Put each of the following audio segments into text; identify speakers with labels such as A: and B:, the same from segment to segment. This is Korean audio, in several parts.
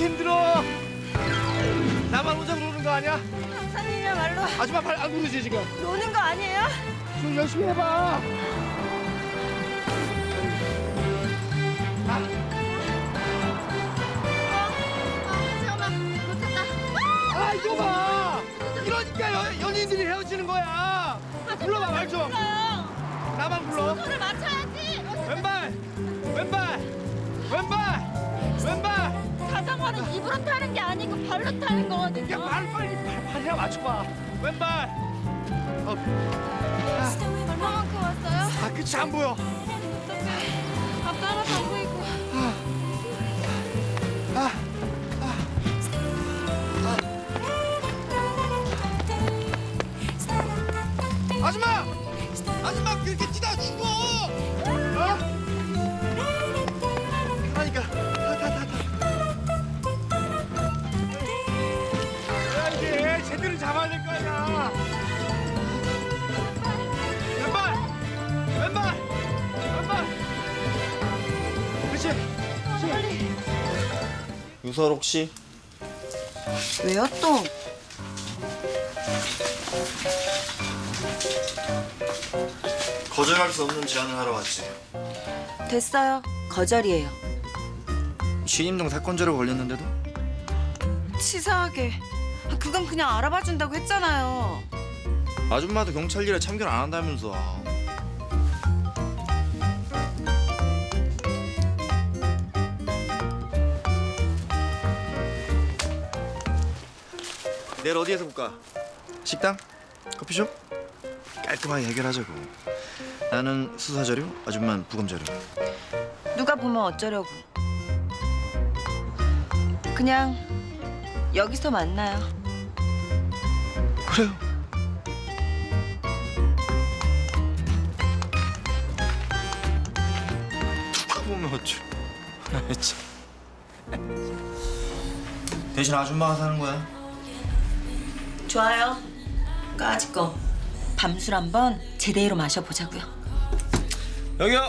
A: 이렇게 힘들어? 나만 혼자 그러는 거 아니야?
B: 형사님이야말로
A: 아줌마 발안 누르지 지금?
B: 노는 거 아니에요?
A: 좀 열심히 해봐. 아 이거 봐. 이러니까 연, 연인들이 헤어지는 거야. 불러봐 말 좀. 나만 불러.
C: 손을 맞춰야지.
A: 왼발, 왼발, 왼발,
C: 게 아니고 발로 타는
A: 야,
C: 거거든요.
A: 발 빨리 발, 발이나 맞춰봐. 왼발. 어,
C: 얼마만큼 왔어요?
A: 아 그치 안 보여.
D: 유설옥 씨
B: 왜요 또?
D: 거절할 수 없는 제안을 하러 왔지.
B: 됐어요. 거절이에요.
D: 신임동 사건죄로 걸렸는데도
B: 치사하게. 아, 그건 그냥 알아봐 준다고 했잖아요.
D: 아줌마도 경찰 일에 참견 안 한다면서. 내일 어디에서 볼까? 식당? 커피숍? 깔끔하게 해결하자고. 나는 수사 자료, 아줌마는 부검 자료.
B: 누가 보면 어쩌려고. 그냥 여기서 만나요.
D: 그래요. 누가 보면 어쩌? 참. 대신 아줌마가 사는 거야.
B: 좋아요. 까짓 거. 밤술 한번 제대로 마셔보자고요.
D: 여기요.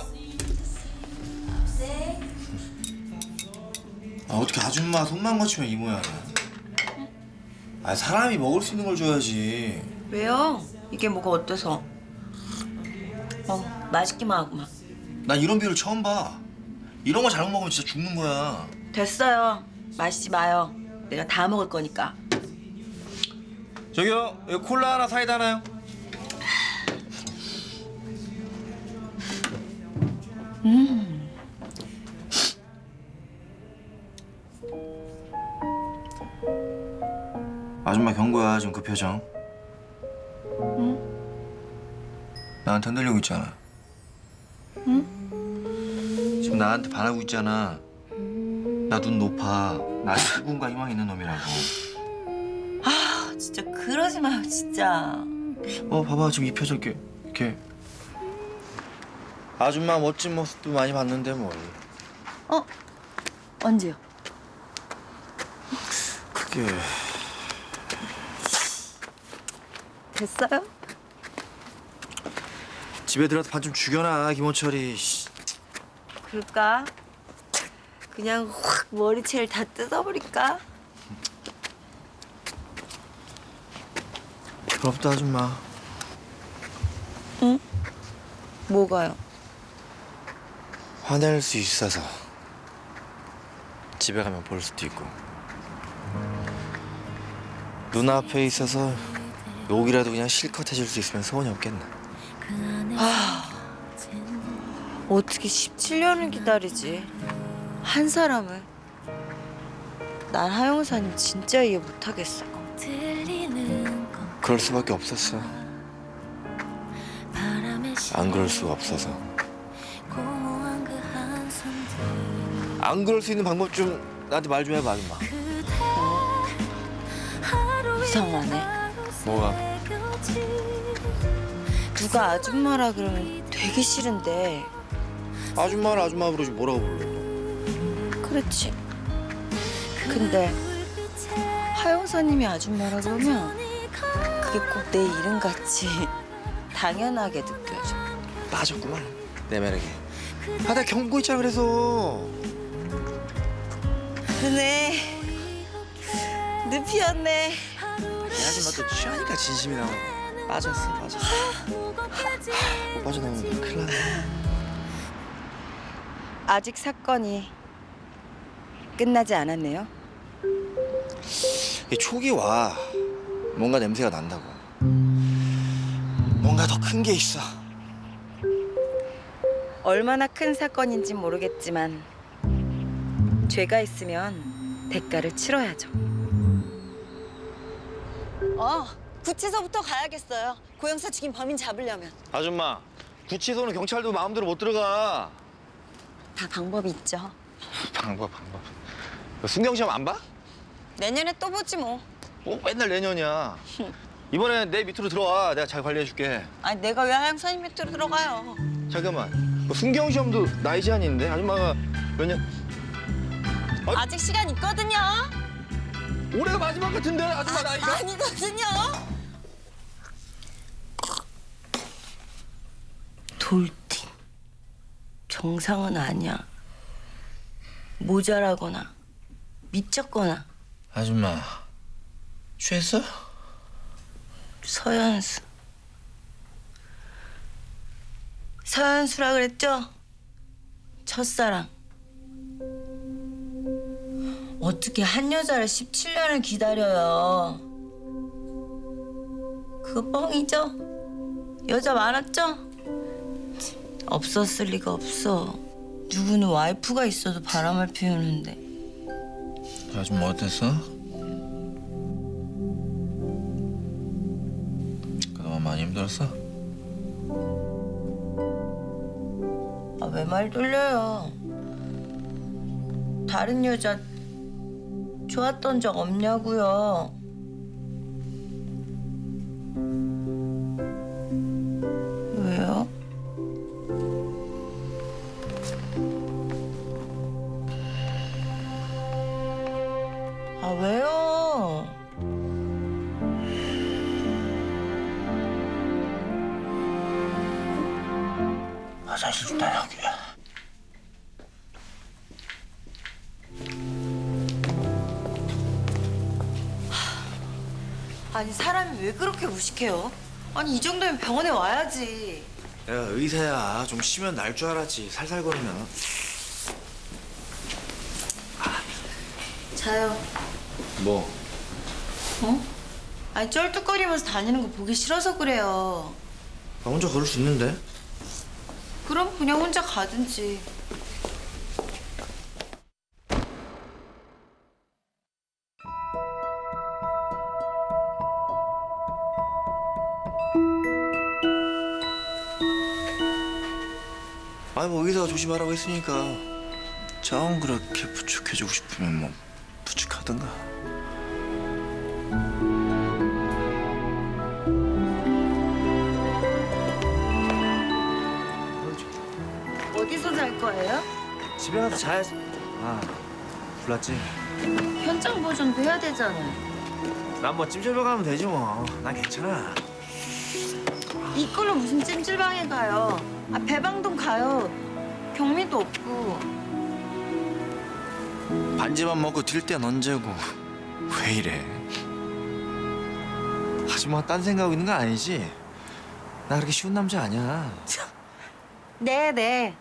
D: 아 어떻게 아줌마 손만 거치면 이 모양이야? 아 사람이 먹을 수 있는 걸 줘야지.
B: 왜요? 이게 뭐가 어때서? 어, 맛있기만 하구만.
D: 난 이런 비율 처음 봐. 이런 거 잘못 먹으면 진짜 죽는 거야.
B: 됐어요. 마시지 마요. 내가 다 먹을 거니까.
D: 저기요, 여기 콜라 하나 사이다 하나요? 아줌마 경고야 지금 그 표정. 응? 나한테 흔들리고 있잖아. 응? 지금 나한테 반하고 있잖아. 나 눈 높아. 나 수군과 희망 있는 놈이라고.
B: 그러지 마요, 진짜.
D: 어 봐봐 지금 이 표정 이렇게 이렇게 아줌마 멋진 모습도 많이 봤는데 뭘
B: 어? 언제요?
D: 그게
B: 됐어요?
D: 집에 들어서 반 좀 죽여놔 김호철이 씨.
B: 그럴까? 그냥 확 머리채를 다 뜯어버릴까?
D: 부럽다 아줌마
B: 뭐가요?
D: 화낼 수 있어서 집에 가면 볼 수도 있고 눈앞에 있어서 욕이라도 그냥 실컷 해줄 수 있으면 소원이 없겠나
B: 어떻게 17년을 기다리지? 한 사람을. 난 하영사님 진짜 이해 못하겠어.
D: 그럴 수밖에 없었어 안 그럴 수가 없어서 안 그럴 수 있는 방법 좀 나한테 말 좀 해봐 아줌마
B: 이상하네.
D: 뭐가
B: 누가 아줌마라 그러면 되게 싫은데.
D: 아줌마를 아줌마 부르지 뭐라고 불러
B: 그렇지. 근데 하영사님이 아줌마라 그러면 그게 꼭 내 이름 같이 당연하게 느껴져.
D: 빠졌구만 내 매력에 아 내가 경고 있잖아 그래서
B: 그네. 늪이었네.
D: 이 아줌마 또 취하니까 진심이 나와. 빠졌어 빠졌어. 못 빠져나오면 큰일 나네.
B: 아직 사건이 끝나지 않았네요.
D: 이 촉이 와. 뭔가 냄새가 난다고. 뭔가 더 큰 게 있어.
B: 얼마나 큰 사건인지 모르겠지만 죄가 있으면 대가를 치러야죠.
E: 어, 구치소부터 가야겠어요. 고영사 죽인 범인 잡으려면
D: 아줌마, 구치소는 경찰도 마음대로 못 들어가.
E: 다 방법이 있죠.
D: 방법 방법. 순경 시험 안 봐?
E: 내년에 또 보지 뭐.
D: 어, 맨날 내년이야. 이번에 내 밑으로 들어와. 내가 잘 관리해줄게.
E: 아니 내가 왜 하양사님 밑으로 들어가요?
D: 잠깐만. 뭐 순경 시험도 나이 제한이 있는데 아줌마가 몇 년? 어?
E: 아직 시간 있거든요.
D: 올해가 마지막 같은데 아줌마 나이가?
E: 아니거든요.
B: 돌팅. 정상은 아니야. 모자라거나 미쳤거나
D: 아줌마 취했어?
B: 서연수. 서연수라 그랬죠? 첫사랑. 어떻게 한 여자를 17년을 기다려요? 그거 뻥이죠? 여자 많았죠? 없었을 리가 없어. 누구는 와이프가 있어도 바람을 피우는데.
D: 아줌마 어땠어? 들었어?
B: 아, 왜 말 돌려요? 다른 여자 좋았던 적 없냐고요?
D: 화장실 좀 다녀올게.
B: 아니, 사람이 왜 그렇게 무식해요? 아니, 이 정도면 병원에 와야지.
D: 내가 의사야. 좀 쉬면 날 줄 알았지. 살살거리면.
B: 자요.
D: 뭐?
B: 어? 아니 쩔뚝거리면서 다니는 거 보기 싫어서 그래요.
D: 나 혼자 걸을 수 있는데?
B: 그럼 그냥 혼자 가든지.
D: 아니 뭐 의사가 조심하라고 했으니까 정 그렇게 부축해주고 싶으면 뭐 부축하든가.
B: 거예요?
D: 집에 가서 자야지. 아 불났지?
B: 현장 보존도 해야 되잖아요.
D: 난뭐 찜질방 가면 되지 뭐. 난 괜찮아.
B: 이걸로 무슨 찜질방에 가요? 아 배방동 가요. 경미도 없고.
D: 반지만 먹고 뛸땐 언제고 왜 이래? 하지마 딴 생각하고 있는 거 아니지? 나 그렇게 쉬운 남자 아니야.
B: 네네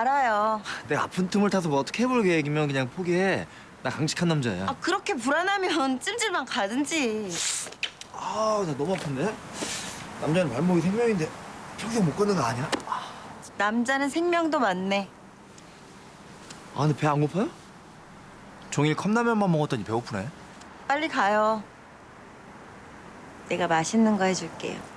B: 알아요.
D: 내가 아픈 틈을 타서 뭐 어떻게 해볼 계획이면 그냥 포기해. 나 강직한 남자야.
B: 아 그렇게 불안하면 찜질방 가든지.
D: 아, 나 너무 아픈데? 남자는 발목이 생명인데 평생 못 걷는 거 아니야?
B: 남자는 생명도 많네.
D: 아, 근데 배 안 고파요? 종일 컵라면만 먹었더니 배고프네.
B: 빨리 가요. 내가 맛있는 거 해줄게요.